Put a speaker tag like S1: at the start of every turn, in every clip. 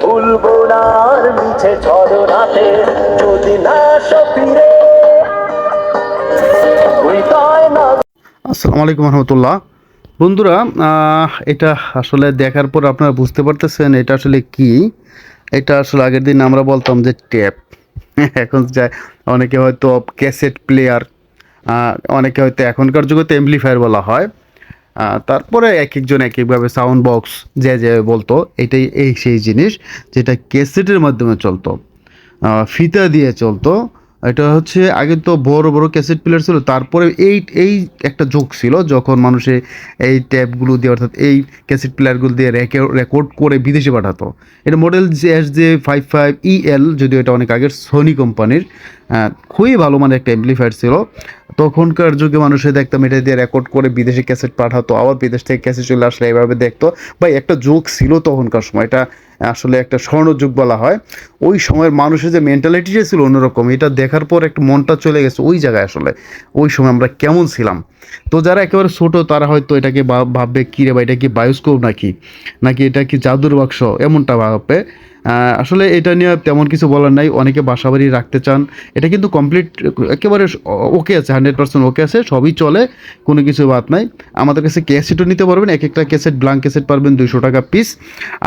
S1: ভুলবো না আর মিছে ছড়নাতে যদি না সফিরে
S2: আসসালামু আলাইকুম রহমতুল্লাহ। বন্ধুরা এটা আসলে দেখার পর আপনারা বুঝতে পারতেছেন এটা আসলে কি। এটা আসলে আগের দিন আমরা বলতাম যে ট্যাপ। এখন যায় অনেকে হয়তো ক্যাসেট প্লেয়ার অনেকে হয়তো এখনকার যুগে তো এমপ্লিফায়ার বলা হয়। তারপরে এক একজন এক একভাবে সাউন্ড বক্স যে যে বলতো, এটাই এই সেই জিনিস যেটা ক্যাসেটের মাধ্যমে চলতো। ফিতা দিয়ে চলতো। এটা হচ্ছে, আগে তো বড় বড় ক্যাসেট প্লেয়ার ছিল, তারপরে এই এই একটা যোগ ছিল যখন মানুষে এই ট্যাপগুলো দিয়ে, অর্থাৎ এই ক্যাসেট প্লেয়ারগুলো দিয়ে রেকর্ড করে বিদেশে পাঠাতো। এটা model J S J five five EL যদিও এটা অনেক আগের সোনি কোম্পানির খুবই ভালো মানে একটা অ্যাম্পলিফায়ার ছিল। তখনকার যুগে মানুষে দেখতাম এটা দিয়ে রেকর্ড করে বিদেশে ক্যাসেট পাঠাতো, আবার বিদেশ থেকে ক্যাসেট চলে আসলে এভাবে দেখতো। বা একটা যুগ ছিল তখনকার সময়, এটা আসলে একটা স্বর্ণযুগ বলা হয়। ওই সময়ের মানুষের যে মেন্টালিটিটা ছিল অন্যরকম, এটা দেখার পর একটা মনটা চলে গেছে ওই জায়গায় আসলে। ওই সময় আমরা কেমন ছিলাম। তো যারা একেবারে ছোটো, তারা হয়তো এটাকে ভাব- ভাববে কী রে বা এটা কি বায়োস্কোপ নাকি? নাকি এটা কি জাদুর বাক্স? এমনটা ভাববে। আসলে এটা নিয়ে তেমন কিছু বলার নাই। অনেকে বাসা বাড়ি রাখতে চান। এটা কিন্তু কমপ্লিট একেবারে ওকে আছে হান্ড্রেড পার্সেন্ট ওকে আছে, সবই চলে, কোনো কিছু বাদ নাই। আমাদের কাছে ক্যাসেটও নিতে পারবেন, এক একটা ক্যাসেট ব্লাঙ্ক ক্যাসেট পারবেন দুইশো টাকা পিস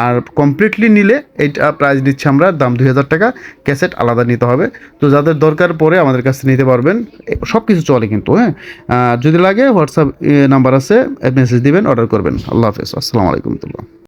S2: আর কমপ্লিটলি নিলে এটা প্রাইস দিচ্ছি আমরা, দাম দুই হাজার টাকা ক্যাসেট আলাদা নিতে হবে। তো যাদের দরকার পড়ে আমাদের কাছে নিতে পারবেন। সব কিছু চলে কিন্তু হ্যাঁ। যদি লাগে হোয়াটসঅ্যাপ নাম্বার আছে মেসেজ দিবেন অর্ডার করবেন। আল্লাহ হাফেজ, আসসালামু আলাইকুম